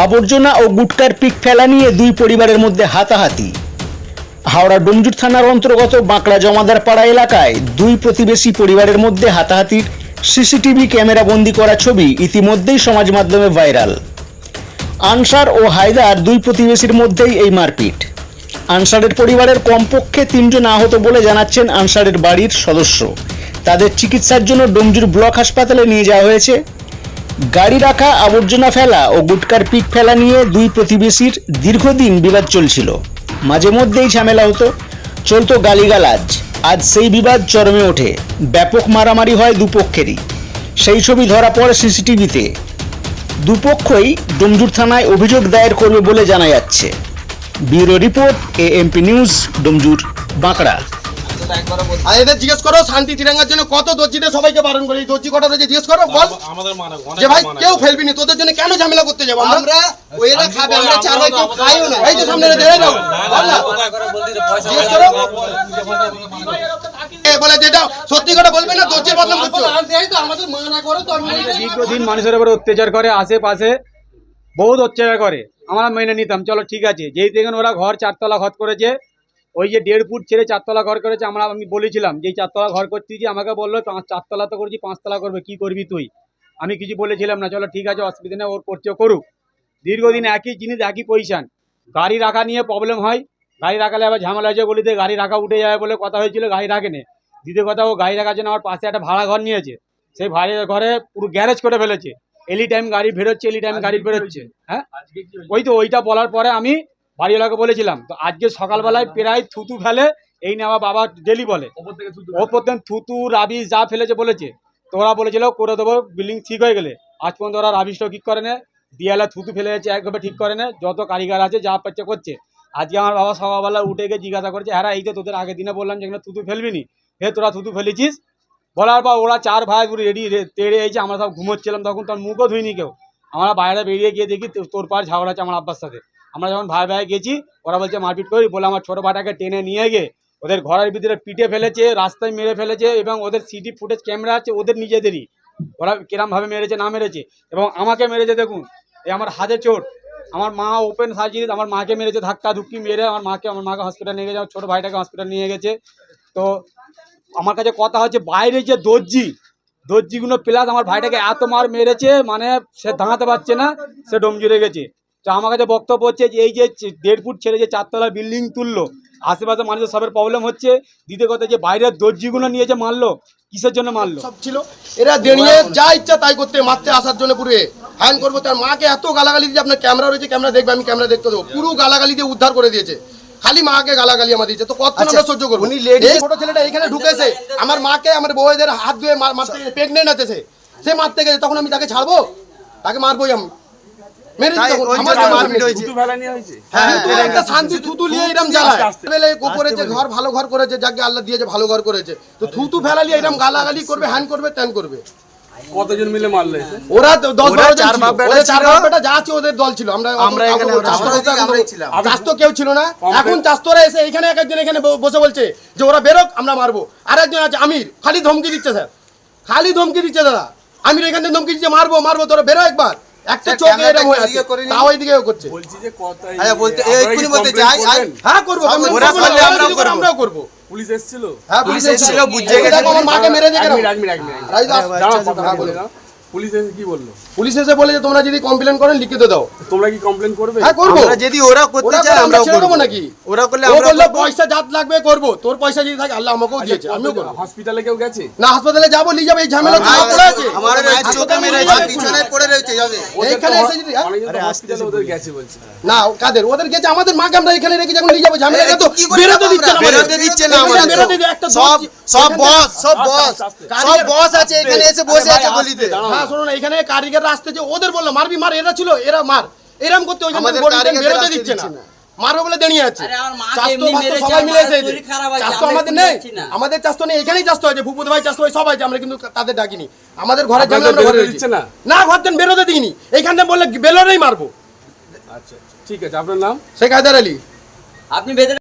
আবর্জনা ও গুটকার পিক ফেলা নিয়ে দুই পরিবারের মধ্যে হাতাহাতি। হাওড়া ডোমজুর থানার অন্তর্গত বাঁকড়া জমাদার পাড়া এলাকায় দুই প্রতিবেশী পরিবারের মধ্যে হাতাহাতির সিসিটিভি ক্যামেরা বন্দি করা ছবি ইতিমধ্যেই সমাজ মাধ্যমে ভাইরাল। আনসার ও হায়দার দুই প্রতিবেশীর মধ্যেই এই মারপিট। আনসারের পরিবারের কমপক্ষে তিনজন আহত বলে জানাচ্ছেন আনসারের বাড়ির সদস্য। তাদের চিকিৎসার জন্য ডোমজুর ব্লক হাসপাতালে নিয়ে যাওয়া হয়েছে। গাড়ি রাখা, আবর্জনা ফেলা ও গুটকার পিক ফেলা নিয়ে দুই প্রতিবেশীর দীর্ঘদিন বিবাদ চলছিল। মাঝে মধ্যেই ঝামেলা হতো। চলতো গালিগালাজ। আজ সেই বিবাদ চরমে ওঠে। ব্যাপক মারামারি হয় দুপক্ষেরই। সেই ছবি ধরা পড়ে সিসিটিভিতে। দুপক্ষই ডোমজুর থানায় অভিযোগ দায়ের করবে বলে জানা যাচ্ছে। Bureau report, AMP news, Domjur, Bankra. আর এদের জিজ্ঞেস করো শান্তি তিরঙ্গার জন্য কত দর্জিদের সবাইকে বারণ করে? এই দর্জি কটা রয়েছে জিজ্ঞেস করো বল। মানে যে ভাই কেউ ফেলবি না তোদের জন্য কেন ঝামেলা করতে যাব আমরা? আমরা খাবে আমরা চার ভাই কেউ খাইও না। এই যে সামনে দেখে দাও বল না। জিজ্ঞেস করো। এ বলে যে এটা সত্যি কথা বলবে না দর্জির বদনাম করছ। আমাদের মানা করো তো আমি দীর্ঘদিন মানুষের উপরে অত্যাচার করে আশেপাশে বহুত অত্যাচার করে। আমরা মেনে নিতাম চলো ঠিক আছে। যেই দেখেন ওরা ঘর চারতলা ঘর করেছে ওই যে দেড় ফুট ছেড়ে চারতলা ঘর করেছে আমরা আমি বলেছিলাম যে চারতলা ঘর করতেছি আমাকে বলল পাঁচ চারতলা তো করছি পাঁচতলা করবে কি করবি তুই? আমি কিছু বলেছিলাম না চলো ঠিক আছে অসুবিধা নেই ওর করছে করুক। দীর্ঘদিন একই জিনিস একই পজিশন গাড়ি রাখা নিয়ে প্রবলেম হয় গাড়ি রাখালে আবার ঝামেলা হয়েছে বলিতে গাড়ি রাখা উঠে যাবে বলে কথা হয়েছিল গাড়ি রাখেনি। দ্বিতীয় কথা ও গাড়ি রাখার জন্য আমার পাশে একটা ভাড়া ঘর নিয়েছে সেই ভাড়া ঘরে পুরো গ্যারেজ করে ফেলেছে। এলি টাইম গাড়ি বেরোচ্ছে এলি টাইম গাড়ি বেরোচ্ছে হ্যাঁ? ওই তো ওইটা বলার পরে আমি বাড়িওয়ালাকে বলেছিলাম তো আজকে সকালবেলায় প্রায় থুতু ফেলে এই নিয়ে আমার বাবা ডেলি বলে। ওপর থেকে থুতু রাবিশ যা ফেলেছে বলেছে তো ওরা বলেছিল করে দেবো বিল্ডিং ঠিক হয়ে গেলে। আজ পর্যন্ত ওরা রাবিশটাও ঠিক করে না দিয়ালা থুতু ফেলে যাচ্ছে একভাবে ঠিক করে না যত কারিগর আছে যা পাচ্ছে করছে। আজকে আমার বাবা সকালবেলা উঠে গিয়ে জিজ্ঞাসা করছে হ্যাঁ এই তো তোদের আগের দিনে বললাম যে এখানে থুতু ফেলবি নি হে তোরা থুতু ফেলেছিস? বলার পর ওরা চার ভাই পুরো রেডি তেড়ে এসে আমরা সব ঘুমোচ্ছিলাম তখন তোর মুখও ধুইনি কেউ। আমরা বাইরে বেরিয়ে গিয়ে দেখি তোর পার ঝাগড়া আছে আমার আব্বার সাথে। আমরা যখন ভাই ভাই গেছি, ওরা বলছে, মারপিট করি। বলে আমার ছোটো ভাইটাকে টেনে নিয়ে গিয়ে ওদের ঘরের ভিতরে পিটে ফেলেছে, রাস্তায় মেরে ফেলেছে এবং ওদের সিটি ফুটেজ ক্যামেরা আছে ওদের নিজেদেরই। ওরা কিরমভাবে মেরেছে, না মেরেছে? এবং আমাকে মেরেছে দেখুন এই আমার হাতে চোট আমার মা ওপেন সার্জারি আমার মাকে মেরেছে ধাক্কা ধুক্কি মেরে, আমার মাকে আমার মাকে হসপিটাল নিয়ে গেছে, আমার ছোটো ভাইটাকে হসপিটাল নিয়ে গেছে। তো আমার কাছে কথা হচ্ছে, বাইরে যে দর্জি, দর্জিগুলো প্লাস আমার ভাইটাকে এত মার মেরেছে মানে সে দাঁড়াতে পারছে না, সে ডোম জুড়ে গেছে। তো আমার কাছে বক্তব্য হচ্ছে যে এই যে দেড় ফুট ছেড়ে যে চারতলা বিল্ডিং তুললো আশেপাশে মানুষের সবের প্রবলেম হচ্ছে। দ্বিতীয় কথা যে বাইরের দর্জিগুলো নিয়ে যে মারলো কিসের জন্য মারলো? সব ছিল। এরা দেনিয়ে যা ইচ্ছা তাই করতে মারতে আসার জন্য পুরো হ্যান্ড করব। তার মাকে এত গালাগালি দিয়ে আপনার ক্যামেরা রয়েছে ক্যামেরা দেখবে আমি ক্যামেরা দেখতে দেবো। পুরো গালাগালি দিয়ে উদ্ধার করে দিয়েছে। খালি মাকে গালাগালি আমার দিয়েছে। তো কত আমরা সহ্য করব? উনি এই ছোট ছেলেটা এখানে ঢুকেছে। আমার মাকে আমার বউয়েদের হাত ধুয়ে মার- মারতে প্রেগনেন্ট আছে সে। সে মারতে গেছে তখন আমি তাকে ছাড়বো? তাকে মারবোই আমি। মেরে দিই তাই তখন, ওই আমার জন্য জন্য মারপিট মেরেছি। হয়েছে। থুতু একটা শান্তি থুতু নিয়ে এরম জ্বালায়। বেলে ও ঘর ভালো ঘর করেছে যাকে আল্লাহ দিয়েছে ভালো ঘর করেছে। তো থুতু ফেলালি এরম গালাগালি করবে হ্যান করবে ত্যান করবে। কতজন মিলে মারলো ওরা দশ বারো জন চার ছিল। বাপ বেটা ওদের চার বাপ বেটা যা আছে ওদের দল ছিল। আমরা আমরা এখানে আমরা আমরা চাষ তো আমরাই ছিলাম। চাষ তো কেউ ছিল না। এখন চাস্তরা এসে এখানে এক একজন এখানে বসে বলছে যে ওরা বেরোক আমরা মারবো। আর একজন আছে আমির খালি ধমকি দিচ্ছে স্যার। খালি ধমকি দিচ্ছে দাদা। আমির এখানে ধমকি দিচ্ছে মারবো মারবো তোরা বেরো একবার। একটা চোখ এরকম হয়ে আছে ইয়ে করে নিন। তাও এইদিকে করছে বলছি যে কথা আচ্ছা, বলতে- এক্ষুনি বলতে চাই, হ্যাঁ করব ওরা করব, আমরাও যদি আমরাও করব পুলিশ এসেছিল হ্যাঁ পুলিশ এসেছিল, এসেছিল। গেছে। আমার মাকে মেরে দিয়ে গেল মিনিট রাইজ আস- দাঁড়াও, আচ্ছা, কথা হ্যাঁ, বলে বলুন। পুলিশ এসে কি বলল? পুলিশ এসে বলে যে তোমরা যদি কমপ্লেন করেন লিখিত দাও। তোমরা কি কমপ্লেন করবে? হ্যাঁ করব। আমরা যদি ওরা করতে চায় আমরা আমরাও করব। নাকি? ওরা করলে আমরা বলল পয়সা জাত লাগবে করব। তোর পয়সা যদি থাকে আল্লাহ আমাকেও দিয়েছে আমিও করব। হসপিটালে কেউ গেছে? না হাসপাতালে যাব নিয়ে যাব এই ঝামেলা আমার পড়ে আছে। আমার চোখে মেরে নিয়ে যাবে। বিছানায় পড়ে রয়েছে যাবে। এইখানে এসে যদি হ্যাঁ? হসপিটালে ওদের গেছে বলছে। না কাদের? ওদের গেছে আমাদের মাকে আমরা এখানে রেখে যখন নিয়ে যাব ঝামেলা তো বেরোতে দিচ্ছে না। বেরোতে দিচ্ছে না আমাদের সব সব বস সব বস সব বস আছে এখানে এসে বসে আছে গলিতে হ্যাঁ শোনো না এখানে কারিগররা আসতে যে ওদের বলল মারবি মার এরা ছিল এরা মার। এরম করতে আমাদের বলছেন বেরোতে দিচ্ছে না। মারবে বলে দাঁড়িয়ে আছে। আরে আমার মাকে চাষ তো সবাই মিলে চাষ আমাদের নেই। আমাদের চাষ তো নেই এখানেই চাষ তো হয়েছে ভূপত ভাই চাষ তো হয় সবাই আমরা কিন্তু তাদের ডাকিনি। আমাদের ঘরে ঝামেলা আমরা ঘরে দিচ্ছে না? না ঘর দেন বেরোতে দিইনি। এইখানে বললে বেলোরেই মারবো। আচ্ছা ঠিক আছে আপনার নাম? শেখ হায়দার আলী। আপনি